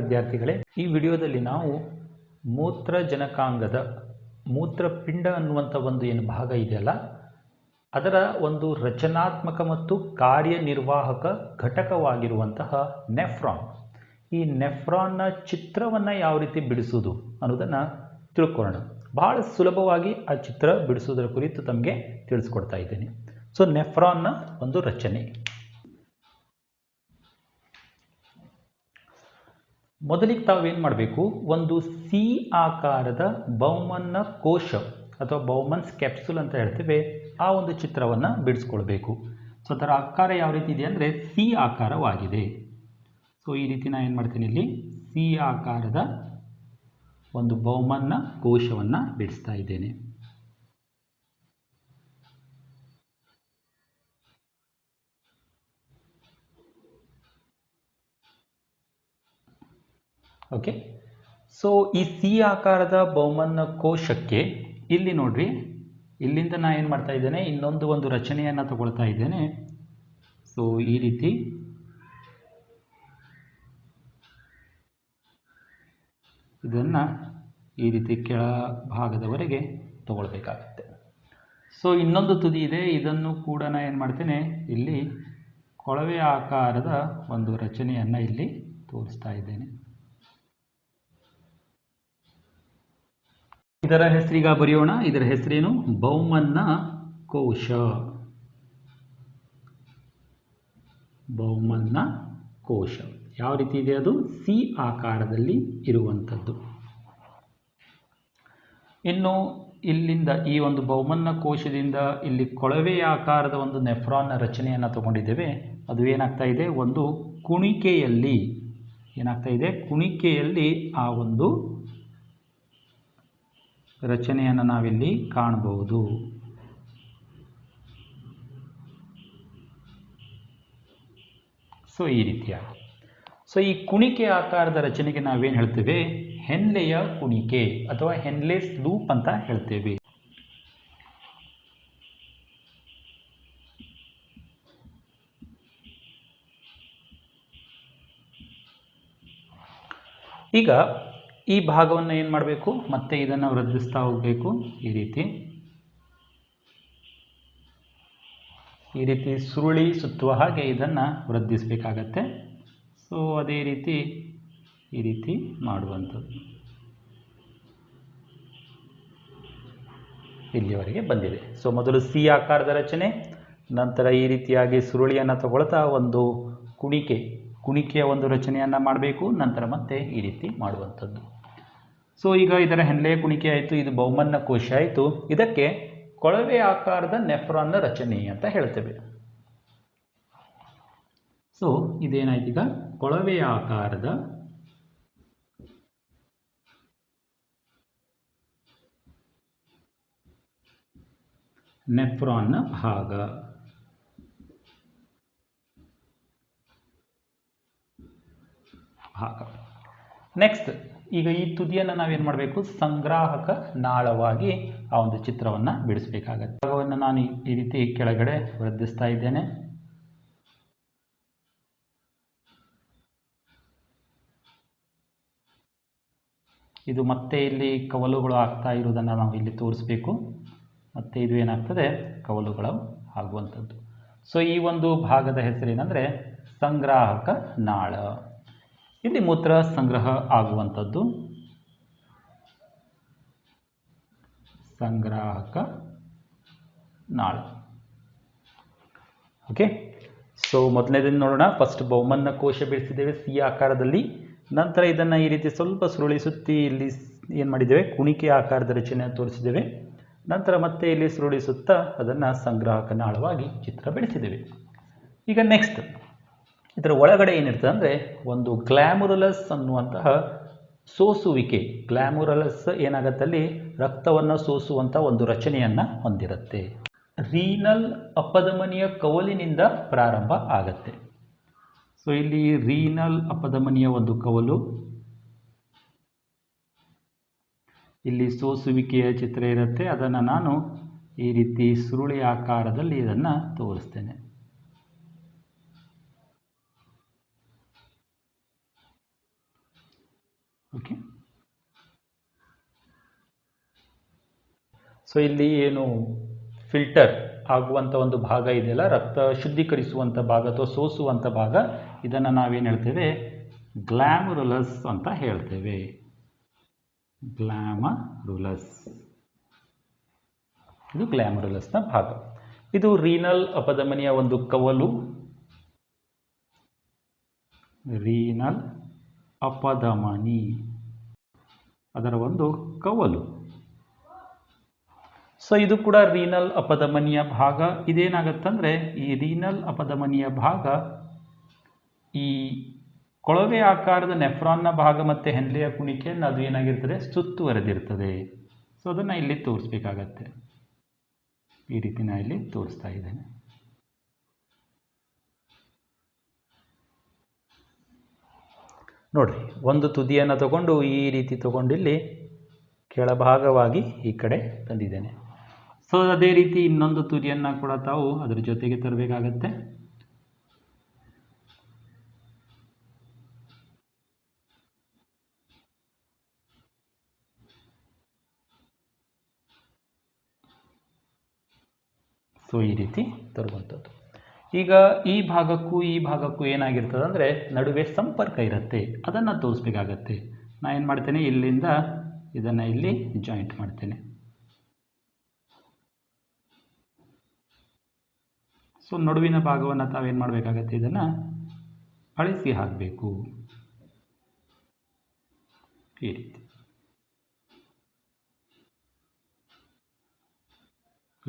ವಿದ್ಯಾರ್ಥಿಗಳೇ, ಈ ವಿಡಿಯೋದಲ್ಲಿ ನಾವು ಮೂತ್ರಜನಕಾಂಗದ ಮೂತ್ರಪಿಂಡ ಅನ್ನುವಂಥ ಒಂದು ಏನು ಭಾಗ ಇದೆಯಲ್ಲ, ಅದರ ಒಂದು ರಚನಾತ್ಮಕ ಮತ್ತು ಕಾರ್ಯನಿರ್ವಾಹಕ ಘಟಕವಾಗಿರುವಂತಹ ನೆಫ್ರಾನ್. ಈ ನೆಫ್ರಾನ್ನ ಚಿತ್ರವನ್ನು ಯಾವ ರೀತಿ ಬಿಡಿಸುವುದು ಅನ್ನೋದನ್ನು ತಿಳ್ಕೊಳ್ಳೋಣ. ಬಹಳ ಸುಲಭವಾಗಿ ಆ ಚಿತ್ರ ಬಿಡಿಸುವುದರ ಕುರಿತು ತಮಗೆ ತಿಳಿಸ್ಕೊಡ್ತಾ ಇದ್ದೇನೆ. ಸೊ ನೆಫ್ರಾನ್ನ ಒಂದು ರಚನೆ. ಮೊದಲಿಗೆ ತಾವೇನು ಮಾಡಬೇಕು? ಒಂದು ಸಿ ಆಕಾರದ ಬೌಮನ್ನ ಕೋಶ ಅಥವಾ ಬೌಮನ್ಸ್ ಕ್ಯಾಪ್ಸುಲ್ ಅಂತ ಹೇಳ್ತೇವೆ, ಆ ಒಂದು ಚಿತ್ರವನ್ನು ಬಿಡಿಸ್ಕೊಳ್ಬೇಕು. ಸೊ ಅದರ ಆಕಾರ ಯಾವ ರೀತಿ ಇದೆ ಅಂದರೆ ಸಿ ಆಕಾರವಾಗಿದೆ. ಸೊ ಈ ರೀತಿ ನಾನು ಏನು ಮಾಡ್ತೀನಿ ಇಲ್ಲಿ? ಸಿ ಆಕಾರದ ಒಂದು ಬೌಮನ್ನ ಕೋಶವನ್ನು ಬಿಡಿಸ್ತಾ ಇದ್ದೇನೆ. ಓಕೆ ಸೊ ಈ ಸಿ ಆಕಾರದ ಬಹುಮನ್ನ ಕೋಶಕ್ಕೆ ಇಲ್ಲಿ ನೋಡ್ರಿ, ಇಲ್ಲಿಂದ ನಾನು ಏನು ಮಾಡ್ತಾ ಇದ್ದೇನೆ, ಇನ್ನೊಂದು ಒಂದು ರಚನೆಯನ್ನು ತಗೊಳ್ತಾ ಇದ್ದೇನೆ. ಸೊ ಈ ರೀತಿ. ಇದನ್ನು ಈ ರೀತಿ ಕೆಳ ಭಾಗದವರೆಗೆ ತಗೊಳ್ಬೇಕಾಗುತ್ತೆ. ಸೊ ಇನ್ನೊಂದು ತುದಿ ಇದೆ, ಇದನ್ನು ಕೂಡ ನಾನು ಏನು ಮಾಡ್ತೇನೆ, ಇಲ್ಲಿ ಕೊಳವೆ ಆಕಾರದ ಒಂದು ರಚನೆಯನ್ನು ಇಲ್ಲಿ ತೋರಿಸ್ತಾ ಇದ್ದೇನೆ. ಇದರ ಹೆಸರೀಗ ಬರೆಯೋಣ. ಇದರ ಹೆಸರೇನು? ಬೌಮನ್ನ ಕೋಶ. ಬೌಮನ್ನ ಕೋಶ. ಯಾವ ರೀತಿ ಇದೆ ಅದು? ಸಿ ಆಕಾರದಲ್ಲಿ ಇರುವಂಥದ್ದು. ಇನ್ನು ಇಲ್ಲಿಂದ ಈ ಒಂದು ಬೌಮನ್ನ ಕೋಶದಿಂದ ಇಲ್ಲಿ ಕೊಳವೆ ಆಕಾರದ ಒಂದು ನೆಫ್ರಾನ್ನ ರಚನೆಯನ್ನು ತಗೊಂಡಿದ್ದೇವೆ. ಅದು ಏನಾಗ್ತಾ ಇದೆ? ಒಂದು ಕುಣಿಕೆಯಲ್ಲಿ ಏನಾಗ್ತಾ ಇದೆ? ಕುಣಿಕೆಯಲ್ಲಿ ಆ ಒಂದು ರಚನೆಯನ್ನು ನಾವಿಲ್ಲಿ ಕಾಣಬಹುದು. ಸೊ, ಈ ರೀತಿಯಾಗಿ ಸೊ, ಈ ಕುಣಿಕೆ ಆಕಾರದ ರಚನೆಗೆ ನಾವೇನು ಹೇಳ್ತೇವೆ? ಹೆನ್ಲೆಯ ಕುಣಿಕೆ ಅಥವಾ ಹೆನ್ಲೆಸ್ ಲೂಪ್ ಅಂತ ಹೇಳ್ತೇವೆ. ಈಗ ಈ ಭಾಗವನ್ನು ಏನು ಮಾಡಬೇಕು? ಮತ್ತೆ ಇದನ್ನು ವೃದ್ಧಿಸ್ತಾ ಹೋಗಬೇಕು. ಈ ರೀತಿ. ಈ ರೀತಿ ಸುರುಳಿ ಸುತ್ತುವ ಹಾಗೆ ಇದನ್ನು ವೃದ್ಧಿಸಬೇಕಾಗತ್ತೆ. ಸೊ ಅದೇ ರೀತಿ ಈ ರೀತಿ ಮಾಡುವಂಥದ್ದು. ಇಲ್ಲಿವರೆಗೆ ಬಂದಿದೆ. ಸೊ ಮೊದಲು ಸಿ ಆಕಾರದ ರಚನೆ, ನಂತರ ಈ ರೀತಿಯಾಗಿ ಸುರುಳಿಯನ್ನು ತಗೊಳ್ತಾ ಒಂದು ಕುಣಿಕೆ. ಕುಣಿಕೆಯ ಒಂದು ರಚನೆಯನ್ನು ಮಾಡಬೇಕು, ನಂತರ ಮತ್ತೆ ಈ ರೀತಿ ಮಾಡುವಂಥದ್ದು. ಸೊ ಈಗ ಇದರ ಹೆನ್ಲೆಯ ಕುಣಿಕೆ ಆಯಿತು, ಇದು ಬಹುಮನ್ನ ಕೋಶ ಆಯಿತು. ಇದಕ್ಕೆ ಕೊಳವೆ ಆಕಾರದ ನೆಫ್ರಾನ್ನ ರಚನೆ ಅಂತ ಹೇಳ್ತೇವೆ. ಸೊ ಇದೇನಾಯ್ತು ಈಗ? ಕೊಳವೆ ಆಕಾರದ ನೆಫ್ರಾನ್ನ ಭಾಗ. ಭಾಗ. ನೆಕ್ಸ್ಟ್ ಈಗ ಈ ತುದಿಯನ್ನು ನಾವೇನು ಮಾಡಬೇಕು? ಸಂಗ್ರಾಹಕ ನಾಳವಾಗಿ ಆ ಒಂದು ಚಿತ್ರವನ್ನು ಬಿಡಿಸಬೇಕಾಗತ್ತೆ. ಭಾಗವನ್ನು ನಾನು ಈ ರೀತಿ ಕೆಳಗಡೆ ವೃದ್ಧಿಸ್ತಾ ಇದ್ದೇನೆ. ಇದು ಮತ್ತೆ ಇಲ್ಲಿ ಕವಲುಗಳು ಆಗ್ತಾ ಇರುವುದನ್ನು ನಾವು ಇಲ್ಲಿ ತೋರಿಸ್ಬೇಕು. ಮತ್ತು ಇದು ಏನಾಗ್ತದೆ? ಕವಲುಗಳು ಆಗುವಂಥದ್ದು. ಸೊ ಈ ಒಂದು ಭಾಗದ ಹೆಸರೇನಂದರೆ ಸಂಗ್ರಾಹಕ ನಾಳ. ಇಲ್ಲಿ ಮೂತ್ರ ಸಂಗ್ರಹ ಆಗುವಂಥದ್ದು. ಸಂಗ್ರಾಹಕ ನಾಳ. ಓಕೆ ಸೊ ಮೊದಲನೇದನ್ನು ನೋಡೋಣ. ಫಸ್ಟ್ ಬಹುಮನ್ನ ಕೋಶ ಬಿಡಿಸಿದ್ದೇವೆ ಸಿ ಆಕಾರದಲ್ಲಿ. ನಂತರ ಇದನ್ನು ಈ ರೀತಿ ಸ್ವಲ್ಪ ಸುರುಳಿಸುತ್ತಿ ಇಲ್ಲಿ ಏನು ಮಾಡಿದ್ದೇವೆ? ಕುಣಿಕೆ ಆಕಾರದ ರಚನೆ ತೋರಿಸಿದ್ದೇವೆ. ನಂತರ ಮತ್ತೆ ಇಲ್ಲಿ ಸುರುಳಿಸುತ್ತಾ ಅದನ್ನು ಸಂಗ್ರಾಹಕ ನಾಳವಾಗಿ ಚಿತ್ರ ಬೆಳೆಸಿದ್ದೇವೆ ಈಗ ನೆಕ್ಸ್ಟ್ ಇದರ ಒಳಗಡೆ ಏನಿರ್ತದೆ ಅಂದರೆ ಒಂದು ಗ್ಲ್ಯಾಮುರಲಸ್ ಅನ್ನುವಂತಹ ಸೋಸುವಿಕೆ. ಗ್ಲ್ಯಾಮುರಲಸ್ ಏನಾಗತ್ತಲ್ಲಿ ರಕ್ತವನ್ನು ಸೋಸುವಂಥ ಒಂದು ರಚನೆಯನ್ನು ಹೊಂದಿರುತ್ತೆ. ರೀನಲ್ ಅಪಧಮನಿಯ ಕವಲಿನಿಂದ ಪ್ರಾರಂಭ ಆಗತ್ತೆ. ಸೊ ಇಲ್ಲಿ ರೀನಲ್ ಅಪಧಮನಿಯ ಒಂದು ಕವಲು, ಇಲ್ಲಿ ಸೋಸುವಿಕೆಯ ಚಿತ್ರ ಇರುತ್ತೆ. ಅದನ್ನು ನಾನು ಈ ರೀತಿ ಸುರುಳಿ ಆಕಾರದಲ್ಲಿ ಇದನ್ನು ತೋರಿಸ್ತೇನೆ. ಓಕೆ ಸೊ ಇಲ್ಲಿ ಏನು ಫಿಲ್ಟರ್ ಆಗುವಂಥ ಒಂದು ಭಾಗ ಇದೆಯಲ್ಲ, ರಕ್ತ ಶುದ್ಧೀಕರಿಸುವಂಥ ಭಾಗ ಅಥವಾ ಸೋಸುವಂಥ ಭಾಗ, ಇದನ್ನು ನಾವೇನು ಹೇಳ್ತೇವೆ? ಗ್ಲ್ಯಾಮರುಲಸ್ ಅಂತ ಹೇಳ್ತೇವೆ. ಗ್ಲ್ಯಾಮರುಲಸ್ ಇದು ಗ್ಲ್ಯಾಮರುಲಸ್ನ ಭಾಗ. ಇದು ರೀನಲ್ ಅಪಧಮನಿಯ ಒಂದು ಕವಲು. ರೀನಲ್ ಅಪಧಮನಿ. ಅದರ ಒಂದು ಕವಲು. ಸೊ ಇದು ಕೂಡ ರೀನಲ್ ಅಪಧಮನಿಯ ಭಾಗ. ಇದೇನಾಗತ್ತಂದ್ರೆ, ಈ ರೀನಲ್ ಅಪಧಮನಿಯ ಭಾಗ ಈ ಕೊಳವೆ ಆಕಾರದ ನೆಫ್ರಾನ್ನ ಭಾಗ ಮತ್ತು ಹೆನ್ಲೆಯ ಕುಣಿಕೆಯನ್ನು ಅದು ಏನಾಗಿರ್ತದೆ ಸುತ್ತುವರೆದಿರ್ತದೆ ಸೊ ಅದನ್ನು ಇಲ್ಲಿ ತೋರಿಸ್ಬೇಕಾಗತ್ತೆ. ಈ ರೀತಿ ನಾ ಇಲ್ಲಿ ತೋರಿಸ್ತಾ ಇದ್ದೇನೆ. ನೋಡ್ರಿ, ಒಂದು ತುದಿಯನ್ನು ತಗೊಂಡು ಈ ರೀತಿ ತಗೊಂಡು ಇಲ್ಲಿ ಕೆಳಭಾಗವಾಗಿ ಈ ಕಡೆ ತಂದಿದ್ದೇನೆ. ಸೊ ಅದೇ ರೀತಿ ಇನ್ನೊಂದು ತುದಿಯನ್ನು ಕೂಡ ತಾವು ಅದರ ಜೊತೆಗೆ ತರಬೇಕಾಗತ್ತೆ. ಸೊ ಈ ರೀತಿ ತರುವಂಥದ್ದು. ಈಗ ಈ ಭಾಗಕ್ಕೂ ಈ ಭಾಗಕ್ಕೂ ಏನಾಗಿರ್ತದೆ ಅಂದರೆ ನಡುವೆ ಸಂಪರ್ಕ ಇರುತ್ತೆ. ಅದನ್ನು ತೋರಿಸ್ಬೇಕಾಗತ್ತೆ. ನಾನು ಏನು ಮಾಡ್ತೇನೆ? ಇಲ್ಲಿಂದ ಇದನ್ನು ಇಲ್ಲಿ ಜಾಯಿಂಟ್ ಮಾಡ್ತೇನೆ. ಸೊ ನಡುವಿನ ಭಾಗವನ್ನು ತಾವೇನು ಮಾಡಬೇಕಾಗತ್ತೆ? ಇದನ್ನು ಅಳಿಸಿ ಹಾಕಬೇಕು. ಈ ರೀತಿ.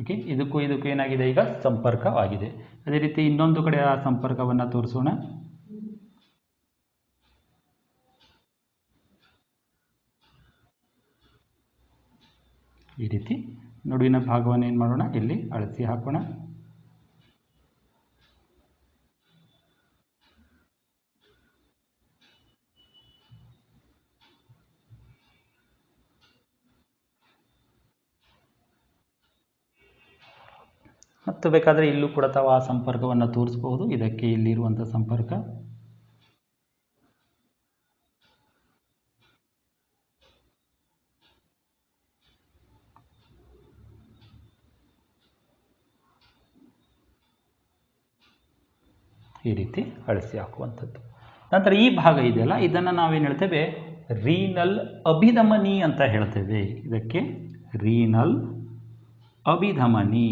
ಓಕೆ ಇದಕ್ಕೂ ಇದಕ್ಕೂ ಏನಾಗಿದೆ ಈಗ? ಸಂಪರ್ಕವಾಗಿದೆ ಅದೇ ರೀತಿ ಇನ್ನೊಂದು ಕಡೆ ಆ ಸಂಪರ್ಕವನ್ನು ತೋರಿಸೋಣ. ಈ ರೀತಿ ನಡುವಿನ ಭಾಗವನ್ನು ಏನು ಮಾಡೋಣ? ಇಲ್ಲಿ ಅಳಿಸಿ ಹಾಕೋಣ. ಮತ್ತು ಬೇಕಾದರೆ ಇಲ್ಲೂ ಕೂಡ ತಾವು ಆ ಸಂಪರ್ಕವನ್ನು ತೋರಿಸ್ಬೋದು ಇದಕ್ಕೆ ಇಲ್ಲಿರುವಂಥ ಸಂಪರ್ಕ. ಈ ರೀತಿ ಅಳಿಸಿ ಹಾಕುವಂಥದ್ದು. ನಂತರ ಈ ಭಾಗ ಇದೆಯಲ್ಲ, ಇದನ್ನು ನಾವೇನು ಹೇಳ್ತೇವೆ? ರೀನಲ್ ಅಭಿಧಮನಿ ಅಂತ ಹೇಳ್ತೇವೆ. ಇದಕ್ಕೆ ರೀನಲ್ ಅಭಿಧಮನಿ.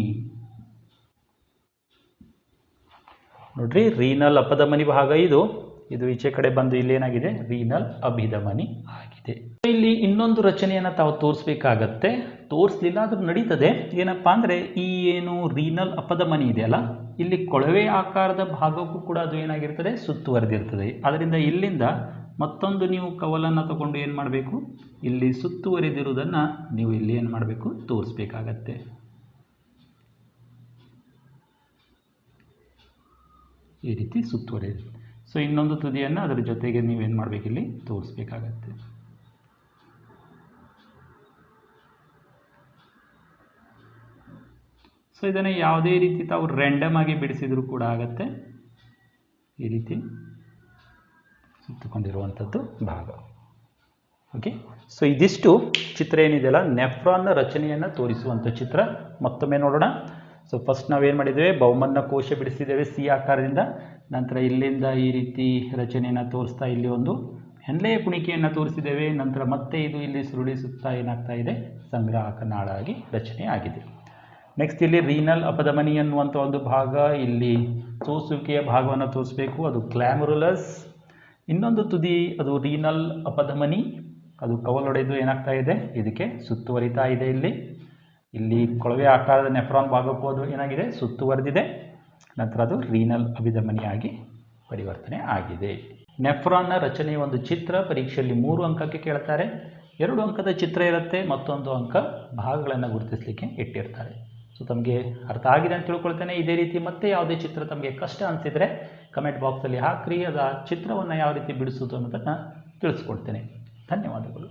ನೋಡ್ರಿ, ರೀನಲ್ ಅಪಧಮನಿ ಭಾಗ ಇದು. ಇದು ಈಚೆ ಕಡೆ ಬಂದು ಇಲ್ಲಿ ಏನಾಗಿದೆ? ರೀನಲ್ ಅಭಿಧಮನಿ ಆಗಿದೆ. ಇಲ್ಲಿ ಇನ್ನೊಂದು ರಚನೆಯನ್ನು ತಾವು ತೋರಿಸ್ಬೇಕಾಗತ್ತೆ. ತೋರಿಸ್ಲಿಲ್ಲ ಆದ್ರೂ ನಡೀತದೆ. ಏನಪ್ಪಾ ಅಂದರೆ, ಈ ಏನು ರೀನಲ್ ಅಪಧಮನಿ ಇದೆಯಲ್ಲ ಇಲ್ಲಿ ಕೊಳವೆ ಆಕಾರದ ಭಾಗಕ್ಕೂ ಕೂಡ ಅದು ಏನಾಗಿರ್ತದೆ? ಸುತ್ತುವರೆದಿರ್ತದೆ ಅದರಿಂದ ಇಲ್ಲಿಂದ ಮತ್ತೊಂದು ನೀವು ಕವಲನ್ನು ತಗೊಂಡು ಏನು ಮಾಡಬೇಕು? ಇಲ್ಲಿ ಸುತ್ತುವರೆದಿರುವುದನ್ನು ನೀವು ಇಲ್ಲಿ ಏನು ಮಾಡಬೇಕು? ತೋರಿಸ್ಬೇಕಾಗತ್ತೆ. ಈ ರೀತಿ ಸುತ್ತುವರೆದಿದೆ ಸೊ ಇನ್ನೊಂದು ತುದಿಯನ್ನು ಅದರ ಜೊತೆಗೆ ನೀವೇನು ಮಾಡಬೇಕು ಇಲ್ಲಿ ತೋರಿಸ್ಬೇಕಾಗತ್ತೆ. ಸೊ ಇದನ್ನು ಯಾವುದೇ ರೀತಿ ತಾವು ರ್ಯಾಂಡಮ್ ಆಗಿ ಬಿಡಿಸಿದರೂ ಕೂಡ ಆಗತ್ತೆ. ಈ ರೀತಿ ಸುತ್ತಕೊಂಡಿರುವಂಥದ್ದು ಭಾಗ. ಓಕೆ ಸೊ ಇದಿಷ್ಟು ಚಿತ್ರ ಏನಿದೆಯಲ್ಲ? ನೆಫ್ರಾನ್ನ ರಚನೆಯನ್ನು ತೋರಿಸುವಂಥ ಚಿತ್ರ. ಮತ್ತೊಮ್ಮೆ ನೋಡೋಣ. ಸೊ ಫಸ್ಟ್ ನಾವೇನು ಮಾಡಿದ್ದೇವೆ ಬಹುಮನ್ನ ಕೋಶ ಬಿಡಿಸಿದ್ದೇವೆ ಸಿ ಆಕಾರದಿಂದ. ನಂತರ ಇಲ್ಲಿಂದ ಈ ರೀತಿ ರಚನೆಯನ್ನು ತೋರಿಸ್ತಾ ಇಲ್ಲಿ ಒಂದು ಹೆನ್ಲೆಯ ಕುಣಿಕೆಯನ್ನು ತೋರಿಸಿದ್ದೇವೆ. ನಂತರ ಮತ್ತೆ ಇದು ಇಲ್ಲಿ ಸುರುಳಿಸುತ್ತಾ ಏನಾಗ್ತಾ ಇದೆ? ಸಂಗ್ರಾಹಕ ನಾಳಾಗಿ ರಚನೆ ಆಗಿದೆ. ನೆಕ್ಸ್ಟ್ ಇಲ್ಲಿ ರೀನಲ್ ಅಪಧಮನಿ ಅನ್ನುವಂಥ ಒಂದು ಭಾಗ. ಇಲ್ಲಿ ಸೋಸುವಿಕೆಯ ಭಾಗವನ್ನು ತೋರಿಸಬೇಕು. ಅದು ಕ್ಲ್ಯಾಮರುಲಸ್ ಇನ್ನೊಂದು ತುದಿ, ಅದು ರೀನಲ್ ಅಪಧಮನಿ. ಅದು ಕವಲೊಡೆದು ಏನಾಗ್ತಾ ಇದೆ? ಇದಕ್ಕೆ ಸುತ್ತುವರಿತಾ ಇದೆ ಇಲ್ಲಿ. ಇಲ್ಲಿ ಕೊಳವೆ ಆಕಾರದ ನೆಫ್ರಾನ್ ಭಾಗಕ್ಕೂ ಅದು ಏನಾಗಿದೆ ಸುತ್ತುವರೆದಿದೆ ನಂತರ ಅದು ರೀನಲ್ ಅಭಿಧಮನಿಯಾಗಿ ಪರಿವರ್ತನೆ ಆಗಿದೆ. ನೆಫ್ರಾನ್ನ ರಚನೆಯ ಒಂದು ಚಿತ್ರ ಪರೀಕ್ಷೆಯಲ್ಲಿ ಮೂರು ಅಂಕಕ್ಕೆ ಕೇಳ್ತಾರೆ. ಎರಡು ಅಂಕದ ಚಿತ್ರ ಇರುತ್ತೆ, ಮತ್ತೊಂದು ಅಂಕ ಭಾಗಗಳನ್ನು ಗುರುತಿಸಲಿಕ್ಕೆ ಇಟ್ಟಿರ್ತಾರೆ. ಸೊ ತಮಗೆ ಅರ್ಥ ಆಗಿದೆ ಅಂತ ತಿಳ್ಕೊಳ್ತೇನೆ. ಇದೇ ರೀತಿ ಮತ್ತೆ ಯಾವುದೇ ಚಿತ್ರ ತಮಗೆ ಕಷ್ಟ ಅನಿಸಿದರೆ ಕಮೆಂಟ್ ಬಾಕ್ಸಲ್ಲಿ ಹಾಕ್ರಿ. ಅದು ಆ ಚಿತ್ರವನ್ನು ಯಾವ ರೀತಿ ಬಿಡಿಸೋದು ಅನ್ನೋದನ್ನು ತಿಳಿಸ್ಕೊಡ್ತೇನೆ. ಧನ್ಯವಾದಗಳು.